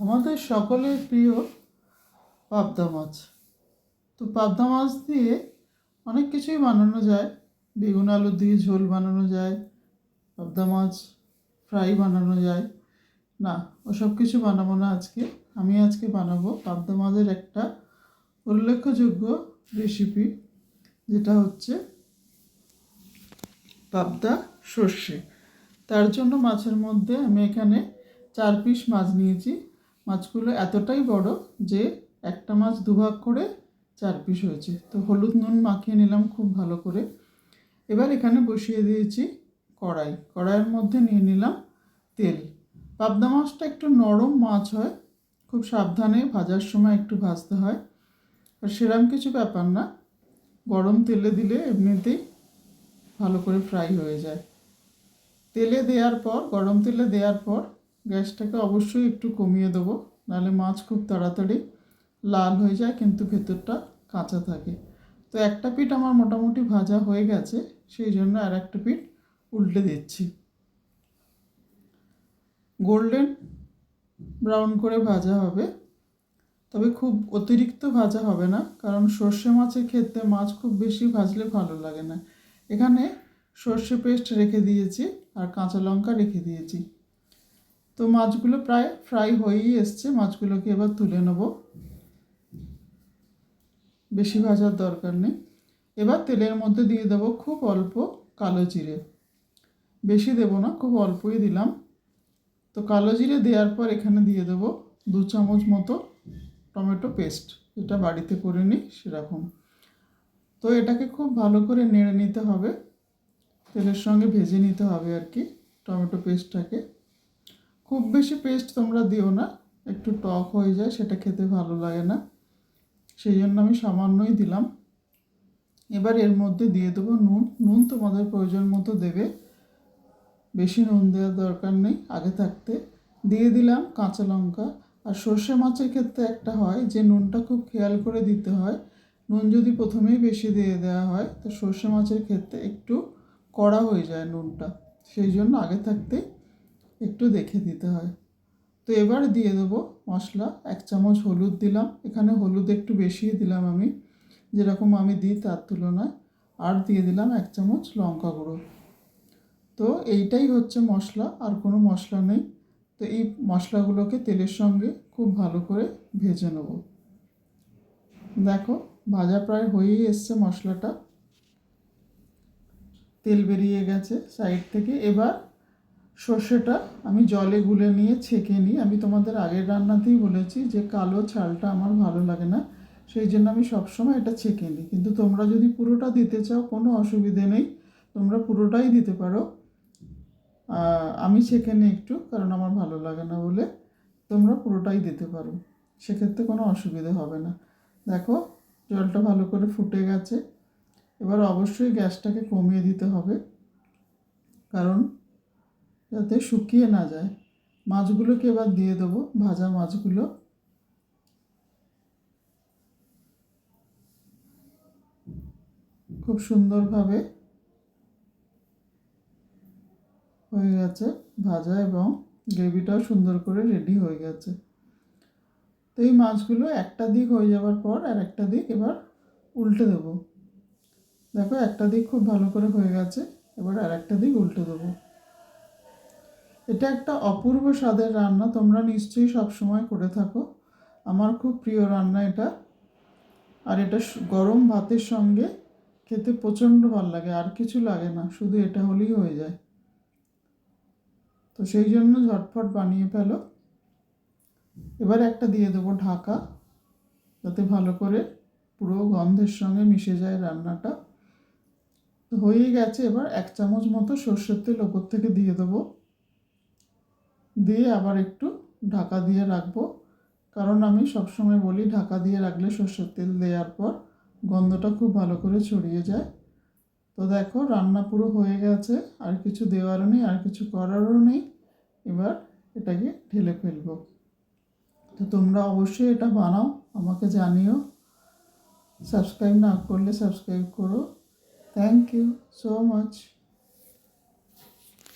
আমাদের সকলের প্রিয় পাবদা মাছ। তো পাবদা মাছ দিয়ে অনেক কিছুই বানানো যায়। বেগুন আলু দিয়ে ঝোল বানানো যায়, পাবদা মাছ ফ্রাই বানানো যায়। না, ওসব কিছু বানাবো না আজকে। আমি আজকে বানাবো পাবদা মাছের একটা উল্লেখযোগ্য রেসিপি যেটা হচ্ছে পাবদা সর্ষে। তার জন্য মাছের মধ্যে আমি এখানে চার পিস মাছ নিয়েছি। মাছগুলো এতটাই বড় যে একটা মাছ দুভাগ করে চার পিস হয়েছে। তো হলুদ নুন মাখিয়ে নিলাম খুব ভালো করে। এবার এখানে বসিয়ে দিয়েছি কড়াই। কড়াইয়ের মধ্যে নিয়ে নিলাম তেল। পাবদা মাছটা একটু নরম মাছ হয়, খুব সাবধানে ভাজার সময় একটু ভাজতে হয়। আর সেরম কিছু ব্যাপার না, গরম তেলে দিলে এমনিতেই ভালো করে ফ্রাই হয়ে যায়। তেলে দেওয়ার পর, গরম তেলে দেওয়ার পর গ্যাসটাকে অবশ্যই একটু কমিয়ে দেবো, নাহলে মাছ খুব তাড়াতাড়ি লাল হয়ে যায়, কিন্তু ভেতরটা কাঁচা থাকে। তো একটা পিঠ আমার মোটামুটি ভাজা হয়ে গেছে, সেই জন্য আর একটা পিঠ উল্টে দিচ্ছি। গোল্ডেন ব্রাউন করে ভাজা হবে, তবে খুব অতিরিক্ত ভাজা হবে না, কারণ সর্ষে মাছের ক্ষেত্রে মাছ খুব বেশি ভাজলে ভালো লাগে না। এখানে সর্ষে পেস্ট রেখে দিয়েছি, আর কাঁচা লঙ্কা রেখে দিয়েছি। তো মাছগুলো প্রায় ফ্রাই হয়েই এসছে। মাছগুলোকে এবার তুলে নেব। বেশি ভাজার দরকার নেই। এবার তেলের মধ্যে দিয়ে দেবো খুব অল্প কালো জিরে। বেশি দেবো না, খুব অল্পই দিলাম। তো কালো জিরে দেওয়ার পর এখানে দিয়ে দেবো দু চামচ মতো টমেটো পেস্ট। যেটা বাড়িতে করে নিই সেরকম। তো এটাকে খুব ভালো করে নেড়ে নিতে হবে। তেলের সঙ্গে ভেজে নিতে হবে আর কি টমেটো পেস্টটাকে। খুব বেশি পেস্ট তোমরা দিও না, একটু টক হয়ে যায়, সেটা খেতে ভালো লাগে না। সেই জন্য আমি সামান্যই দিলাম। এবার এর মধ্যে দিয়ে দেবো নুন। নুন তোমাদের প্রয়োজন মতো দেবে। বেশি নুন দেওয়ার দরকার নেই, আগে থাকতে। দিয়ে দিলাম কাঁচা লঙ্কা। আর সর্ষে মাছের ক্ষেত্রে একটা হয় যে, নুনটা খুব খেয়াল করে দিতে হয়। নুন যদি প্রথমেই বেশি দিয়ে দেওয়া হয়, তো সর্ষে মাছের ক্ষেত্রে একটু কড়া হয়ে যায় নুনটা। সেই জন্য আগে থাকতে একটু দেখে দিতে হয়। তো এবার দিয়ে দেবো মশলা। এক চামচ হলুদ দিলাম। এখানে হলুদ একটু বেশিই দিলাম আমি। যেরকম আমি দিই তার তুলনায়। আর দিয়ে দিলাম এক চামচ লঙ্কা গুঁড়ো। তো এইটাই হচ্ছে মশলা। আর কোনো মশলা নেই। তো এই মশলাগুলোকে তেলের সঙ্গে খুব ভালো করে ভেজে নেব। দেখো, ভাজা প্রায় হয়েই এসছে মশলাটা। তেল বেরিয়ে গেছে সাইড থেকে। এবার সর্ষেটা আমি জলে গুলে নিয়ে ছেঁকে নিই। আমি তোমাদের আগের রান্নাতেই বলেছি যে কালো ছালটা আমার ভালো লাগে না, সেই জন্য আমি সবসময় এটা ছেঁকে নিই। কিন্তু তোমরা যদি পুরোটা দিতে চাও, কোনো অসুবিধে নেই, তোমরা পুরোটাই দিতে পারো। আমি ছেঁকে নিই একটু, কারণ আমার ভালো লাগে না বলে তোমরা পুরোটাই দিতে পারো। সেক্ষেত্রে কোনো অসুবিধে হবে না। দেখো, জলটা ভালো করে ফুটে গেছে। এবার অবশ্যই গ্যাসটাকে কমিয়ে দিতে হবে। কারণ যাতে শুকিয়ে না যায়। মাছগুলোকে এবার দিয়ে দেবো, ভাজা মাছগুলো। খুব সুন্দরভাবে হয়ে গেছে ভাজা এবং গ্রেভিটাও সুন্দর করে রেডি হয়ে গেছে। তো এই মাছগুলো একটা দিক হয়ে যাওয়ার পর আর একটা দিক এবার উল্টে দেবো। দেখো একটা দিক খুব ভালো করে হয়ে গেছে, এবার আর একটা দিক উল্টে দেবো। এটা একটা অপূর্ব স্বাদের রান্না, তোমরা নিশ্চয়ই সব সময় করে থাকো। আমার খুব প্রিয় রান্না এটা। আর এটা গরম ভাতের সঙ্গে খেতে প্রচণ্ড ভালো লাগে, আর কিছু লাগে না, শুধু এটা হলেই হয়ে যায়। তো সেই জন্য ঝটফট বানিয়ে ফেলো। এবার একটা দিয়ে দেবো ঢাকা, যাতে ভালো করে পুরো গন্ধের সঙ্গে মিশে যায় রান্নাটা। তো হয়েই গেছে, এবার এক চামচ মতো সর্ষের তেল ওপর থেকে দিয়ে দেবো। দিয়ে আবার একটু ঢাকা দিয়ে রাখব। কারণ আমি সবসময় বলি, ঢাকা দিয়ে রাখলে সর্ষের তেল দেওয়ার পর গন্ধটা খুব ভালো করে ছড়িয়ে যায়। তো দেখো, রান্না পুরো হয়ে গেছে, আর কিছু দেওয়ারও নেই, আর কিছু করারও নেই। এবার এটাকে ঢেলে ফেলব। তো তোমরা অবশ্যই এটা বানাও, আমাকে জানিও। সাবস্ক্রাইব না করলে সাবস্ক্রাইব করো। Thank you so much